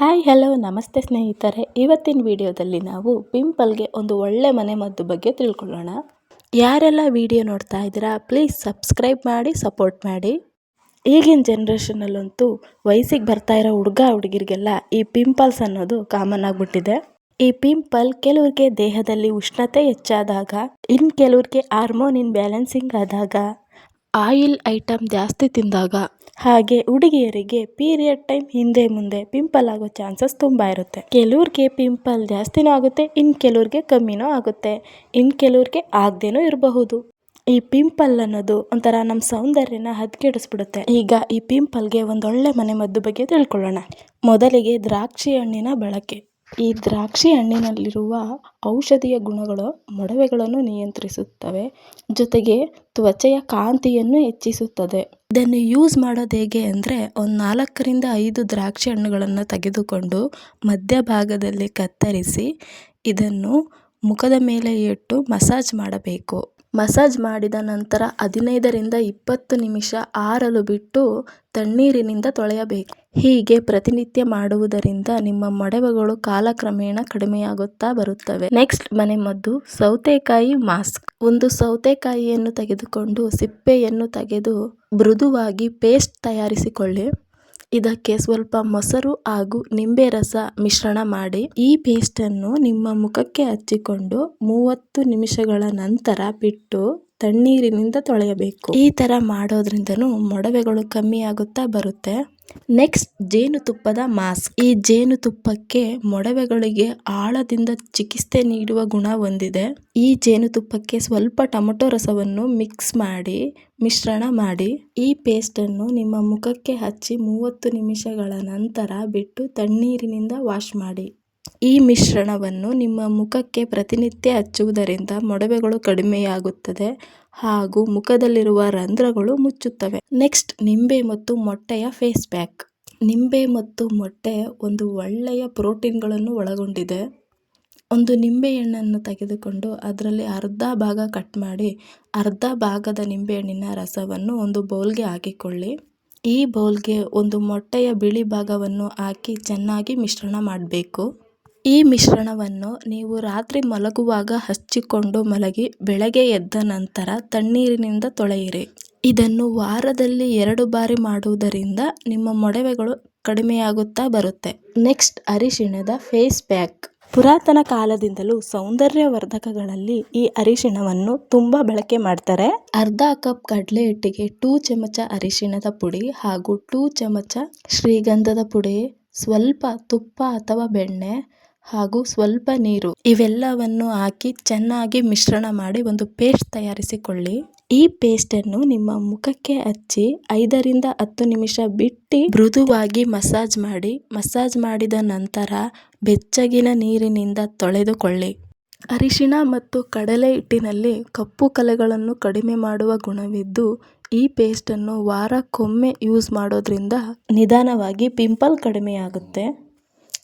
Hi, hello, ನಮಸ್ತೆ ಸ್ನೇಹಿತರೆ. ಇವತ್ತಿನ ವಿಡಿಯೋದಲ್ಲಿ ನಾವು ಪಿಂಪಲ್ಗೆ ಒಂದು ಒಳ್ಳೆ ಮನೆ ಮದ್ದು ಬಗ್ಗೆ ತಿಳ್ಕೊಳ್ಳೋಣ. ಯಾರೆಲ್ಲ ವಿಡಿಯೋ ನೋಡ್ತಾ ಇದ್ದೀರಾ, ಪ್ಲೀಸ್ ಸಬ್ಸ್ಕ್ರೈಬ್ ಮಾಡಿ, ಸಪೋರ್ಟ್ ಮಾಡಿ. ಈಗಿನ ಜನ್ರೇಷನಲ್ಲಂತೂ ವಯಸ್ಸಿಗೆ ಬರ್ತಾ ಇರೋ ಹುಡುಗ, ಹುಡುಗಿರಿಗೆಲ್ಲ ಈ ಪಿಂಪಲ್ಸ್ ಅನ್ನೋದು ಕಾಮನ್ ಆಗಿಬಿಟ್ಟಿದೆ. ಈ ಪಿಂಪಲ್ ಕೆಲವ್ರಿಗೆ ದೇಹದಲ್ಲಿ ಉಷ್ಣತೆ ಹೆಚ್ಚಾದಾಗ ಇನ್ನು ಕೆಲವ್ರಿಗೆ ಹಾರ್ಮೋನ್ ಇನ್ ಬ್ಯಾಲೆನ್ಸಿಂಗ್ ಆದಾಗ ಆಯಿಲ್ ಐಟಮ್ ಜಾಸ್ತಿ ತಿಂದಾಗ? ಹಾಗೆ ಹುಡುಗಿಯರಿಗೆ ಪೀರಿಯಡ್ ಟೈಮ್ ಹಿಂದೆ ಮುಂದೆ ಪಿಂಪಲ್ ಆಗೋ ಚಾನ್ಸಸ್ ತುಂಬ ಇರುತ್ತೆ. ಕೆಲವ್ರಿಗೆ ಪಿಂಪಲ್ ಜಾಸ್ತಿನೂ ಆಗುತ್ತೆ ಇನ್ನು ಕೆಲವ್ರಿಗೆ ಕಮ್ಮಿನೂ ಆಗುತ್ತೆ. ಇನ್ನು ಕೆಲವ್ರಿಗೆ ಆಗದೇನೂ ಇರಬಹುದು. ಈ ಪಿಂಪಲ್ ಅನ್ನೋದು ಒಂಥರ ನಮ್ಮ ಸೌಂದರ್ಯನ ಹದ್ಗೆಡಿಸ್ಬಿಡುತ್ತೆ. ಈಗ ಈ ಪಿಂಪಲ್ಗೆ ಒಂದೊಳ್ಳೆ ಮನೆ ಮದ್ದು ಬಗ್ಗೆ ತಿಳ್ಕೊಳ್ಳೋಣ. ಮೊದಲಿಗೆ ದ್ರಾಕ್ಷಿ ಹಣ್ಣಿನ ಬಳಕೆ. ಈ ದ್ರಾಕ್ಷಿ ಹಣ್ಣಿನಲ್ಲಿರುವ ಔಷಧೀಯ ಗುಣಗಳು ಮೊಡವೆಗಳನ್ನು ನಿಯಂತ್ರಿಸುತ್ತವೆ, ಜೊತೆಗೆ ತ್ವಚೆಯ ಕಾಂತಿಯನ್ನು ಹೆಚ್ಚಿಸುತ್ತದೆ. ಇದನ್ನು ಯೂಸ್ ಮಾಡೋದು ಹೇಗೆ ಅಂದರೆ, ಒಂದು ನಾಲ್ಕರಿಂದ ಐದು ದ್ರಾಕ್ಷಿ ಹಣ್ಣುಗಳನ್ನು ತೆಗೆದುಕೊಂಡು ಮಧ್ಯಭಾಗದಲ್ಲಿ ಕತ್ತರಿಸಿ ಇದನ್ನು ಮುಖದ ಮೇಲೆ ಇಟ್ಟು ಮಸಾಜ್ ಮಾಡಬೇಕು. ಮಸಾಜ್ ಮಾಡಿದ ನಂತರ ಹದಿನೈದರಿಂದ ಇಪ್ಪತ್ತು ನಿಮಿಷ ಆರಲು ಬಿಟ್ಟು ತಣ್ಣೀರಿನಿಂದ ತೊಳೆಯಬೇಕು. ಹೀಗೆ ಪ್ರತಿನಿತ್ಯ ಮಾಡುವುದರಿಂದ ನಿಮ್ಮ ಮೊಡವೆಗಳು ಕಾಲಕ್ರಮೇಣ ಕಡಿಮೆಯಾಗುತ್ತಾ ಬರುತ್ತವೆ. ನೆಕ್ಸ್ಟ್ ಮನೆ ಮದ್ದು, ಸೌತೆಕಾಯಿ ಮಾಸ್ಕ್. ಒಂದು ಸೌತೆಕಾಯಿಯನ್ನು ತೆಗೆದುಕೊಂಡು ಸಿಪ್ಪೆಯನ್ನು ತೆಗೆದು ಮೃದುವಾಗಿ ಪೇಸ್ಟ್ ತಯಾರಿಸಿಕೊಳ್ಳಿ. ಇದಕ್ಕೆ ಸ್ವಲ್ಪ ಮೊಸರು ಹಾಗೂ ನಿಂಬೆ ರಸ ಮಿಶ್ರಣ ಮಾಡಿ. ಈ ಪೇಸ್ಟನ್ನು ನಿಮ್ಮ ಮುಖಕ್ಕೆ ಹಚ್ಚಿಕೊಂಡು ಮೂವತ್ತು ನಿಮಿಷಗಳ ನಂತರ ಬಿಟ್ಟು ತಣ್ಣೀರಿನಿಂದ ತೊಳೆಯಬೇಕು. ಈ ಥರ ಮಾಡೋದ್ರಿಂದನೂ ಮೊಡವೆಗಳು ಕಮ್ಮಿಯಾಗುತ್ತಾ ಬರುತ್ತೆ. ನೆಕ್ಸ್ಟ್ ಜೇನುತುಪ್ಪದ ಮಾಸ್ಕ್. ಈ ಜೇನುತುಪ್ಪಕ್ಕೆ ಮೊಡವೆಗಳಿಗೆ ಆಳದಿಂದ ಚಿಕಿತ್ಸೆ ನೀಡುವ ಗುಣ ಹೊಂದಿದೆ. ಈ ಜೇನುತುಪ್ಪಕ್ಕೆ ಸ್ವಲ್ಪ ಟೊಮೊಟೊ ರಸವನ್ನು ಮಿಕ್ಸ್ ಮಾಡಿ, ಮಿಶ್ರಣ ಮಾಡಿ, ಈ ಪೇಸ್ಟನ್ನು ನಿಮ್ಮ ಮುಖಕ್ಕೆ ಹಚ್ಚಿ ಮೂವತ್ತು ನಿಮಿಷಗಳ ನಂತರ ಬಿಟ್ಟು ತಣ್ಣೀರಿನಿಂದ ವಾಶ್ ಮಾಡಿ. ಈ ಮಿಶ್ರಣವನ್ನು ನಿಮ್ಮ ಮುಖಕ್ಕೆ ಪ್ರತಿನಿತ್ಯ ಹಚ್ಚುವುದರಿಂದ ಮೊಡವೆಗಳು ಕಡಿಮೆಯಾಗುತ್ತದೆ. ಹಾಗೂ ಮುಖದಲ್ಲಿರುವ ರಂಧ್ರಗಳು ಮುಚ್ಚುತ್ತವೆ. ನೆಕ್ಸ್ಟ್, ನಿಂಬೆ ಮತ್ತು ಮೊಟ್ಟೆಯ ಫೇಸ್ ಪ್ಯಾಕ್. ನಿಂಬೆ ಮತ್ತು ಮೊಟ್ಟೆ ಒಂದು ಒಳ್ಳೆಯ ಪ್ರೋಟೀನ್ಗಳನ್ನು ಒಳಗೊಂಡಿದೆ. ಒಂದು ನಿಂಬೆಹಣ್ಣನ್ನು ತೆಗೆದುಕೊಂಡು ಅದರಲ್ಲಿ ಅರ್ಧ ಭಾಗ ಕಟ್ ಮಾಡಿ, ಅರ್ಧ ಭಾಗದ ನಿಂಬೆಹಣ್ಣಿನ ರಸವನ್ನು ಒಂದು ಬೌಲ್ಗೆ ಹಾಕಿಕೊಳ್ಳಿ. ಈ ಬೌಲ್ಗೆ ಒಂದು ಮೊಟ್ಟೆಯ ಬಿಳಿ ಭಾಗವನ್ನು ಹಾಕಿ ಚೆನ್ನಾಗಿ ಮಿಶ್ರಣ ಮಾಡಬೇಕು. ಈ ಮಿಶ್ರಣವನ್ನು ನೀವು ರಾತ್ರಿ ಮಲಗುವಾಗ ಹಚ್ಚಿಕೊಂಡು ಮಲಗಿ ಬೆಳಗ್ಗೆ ಎದ್ದ ನಂತರ ತಣ್ಣೀರಿನಿಂದ ತೊಳೆಯಿರಿ. ಇದನ್ನು ವಾರದಲ್ಲಿ ಎರಡು ಬಾರಿ ಮಾಡುವುದರಿಂದ ನಿಮ್ಮ ಮೊಡವೆಗಳು ಕಡಿಮೆಯಾಗುತ್ತಾ ಬರುತ್ತೆ. ನೆಕ್ಸ್ಟ್ ಅರಿಶಿಣದ ಫೇಸ್ ಪ್ಯಾಕ್. ಪುರಾತನ ಕಾಲದಿಂದಲೂ ಸೌಂದರ್ಯವರ್ಧಕಗಳಲ್ಲಿ ಈ ಅರಿಶಿಣವನ್ನು ತುಂಬಾ ಬಳಕೆ ಮಾಡ್ತಾರೆ. ಅರ್ಧ ಕಪ್ ಕಡಲೆ ಹಿಟ್ಟಿಗೆ ಟೂ ಚಮಚ ಅರಿಶಿಣದ ಪುಡಿ ಹಾಗೂ ಟೂ ಚಮಚ ಶ್ರೀಗಂಧದ ಪುಡಿ, ಸ್ವಲ್ಪ ತುಪ್ಪ ಅಥವಾ ಬೆಣ್ಣೆ ಹಾಗೂ ಸ್ವಲ್ಪ ನೀರು. ಇವೆಲ್ಲವನ್ನು ಹಾಕಿ ಚೆನ್ನಾಗಿ ಮಿಶ್ರಣ ಮಾಡಿ ಒಂದು ಪೇಸ್ಟ್ ತಯಾರಿಸಿಕೊಳ್ಳಿ. ಈ ಪೇಸ್ಟನ್ನು ನಿಮ್ಮ ಮುಖಕ್ಕೆ ಹಚ್ಚಿ ಐದರಿಂದ ಹತ್ತು ನಿಮಿಷ ಬಿಟ್ಟು ಮೃದುವಾಗಿ ಮಸಾಜ್ ಮಾಡಿ. ಮಸಾಜ್ ಮಾಡಿದ ನಂತರ ಬೆಚ್ಚಗಿನ ನೀರಿನಿಂದ ತೊಳೆದುಕೊಳ್ಳಿ. ಅರಿಶಿಣ ಮತ್ತು ಕಡಲೆ ಹಿಟ್ಟಿನಲ್ಲಿ ಕಪ್ಪು ಕಲೆಗಳನ್ನು ಕಡಿಮೆ ಮಾಡುವ ಗುಣವಿದ್ದು, ಈ ಪೇಸ್ಟನ್ನು ವಾರಕ್ಕೊಮ್ಮೆ ಯೂಸ್ ಮಾಡೋದ್ರಿಂದ ನಿಧಾನವಾಗಿ ಪಿಂಪಲ್ ಕಡಿಮೆಯಾಗುತ್ತೆ.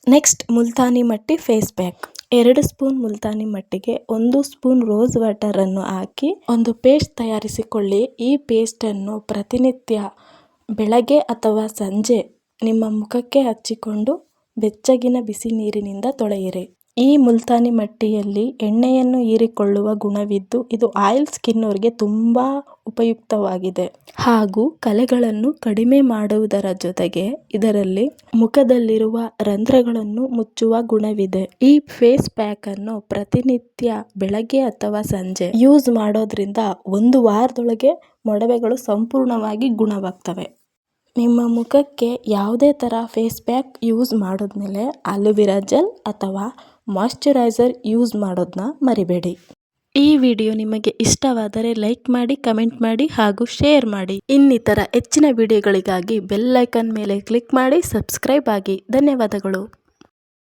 Next Multani mitti face pack ಎರಡು ಸ್ಪೂನ್ ಮುಲ್ತಾನಿ ಮಟ್ಟಿಗೆ ಒಂದು ಸ್ಪೂನ್ ರೋಸ್ ವಾಟರನ್ನು ಹಾಕಿ ಒಂದು ಪೇಸ್ಟ್ ತಯಾರಿಸಿಕೊಳ್ಳಿ. ಈ ಪೇಸ್ಟನ್ನು ಪ್ರತಿನಿತ್ಯ ಬೆಳಗ್ಗೆ ಅಥವಾ ಸಂಜೆ ನಿಮ್ಮ ಮುಖಕ್ಕೆ ಹಚ್ಚಿಕೊಂಡು ಬೆಚ್ಚಗಿನ ಬಿಸಿ ನೀರಿನಿಂದ ತೊಳೆಯಿರಿ. ಈ ಮುಲ್ತಾನಿ ಮಟ್ಟಿಯಲ್ಲಿ ಎಣ್ಣೆಯನ್ನು ಹೀರಿಕೊಳ್ಳುವ ಗುಣವಿದ್ದು, ಇದು ಆಯಿಲ್ ಸ್ಕಿನ್ ಅವರಿಗೆ ತುಂಬ ಉಪಯುಕ್ತವಾಗಿದೆ. ಹಾಗೂ ಕಲೆಗಳನ್ನು ಕಡಿಮೆ ಮಾಡುವುದರ ಜೊತೆಗೆ ಇದರಲ್ಲಿ ಮುಖದಲ್ಲಿರುವ ರಂಧ್ರಗಳನ್ನು ಮುಚ್ಚುವ ಗುಣವಿದೆ. ಈ ಫೇಸ್ ಪ್ಯಾಕ್ ಅನ್ನು ಪ್ರತಿನಿತ್ಯ ಬೆಳಗ್ಗೆ ಅಥವಾ ಸಂಜೆ ಯೂಸ್ ಮಾಡೋದ್ರಿಂದ ಒಂದು ವಾರದೊಳಗೆ ಮೊಡವೆಗಳು ಸಂಪೂರ್ಣವಾಗಿ ಗುಣವಾಗ್ತವೆ. ನಿಮ್ಮ ಮುಖಕ್ಕೆ ಯಾವುದೇ ಥರ ಫೇಸ್ ಪ್ಯಾಕ್ ಯೂಸ್ ಮಾಡಿದ್ಮೇಲೆ ಅಲೋವೆರಾ ಜೆಲ್ ಅಥವಾ ಮಾಯ್ಶ್ಚರೈಸರ್ ಯೂಸ್ ಮಾಡೋದನ್ನ ಮರಿಬೇಡಿ. ಈ ವಿಡಿಯೋ ನಿಮಗೆ ಇಷ್ಟವಾದರೆ ಲೈಕ್ ಮಾಡಿ, ಕಮೆಂಟ್ ಮಾಡಿ ಹಾಗೂ ಶೇರ್ ಮಾಡಿ. ಇನ್ನಿತರ ಹೆಚ್ಚಿನ ವಿಡಿಯೋಗಳಿಗಾಗಿ ಬೆಲ್ ಮೇಲೆ ಕ್ಲಿಕ್ ಮಾಡಿ, ಸಬ್ಸ್ಕ್ರೈಬ್ ಆಗಿ. ಧನ್ಯವಾದಗಳು.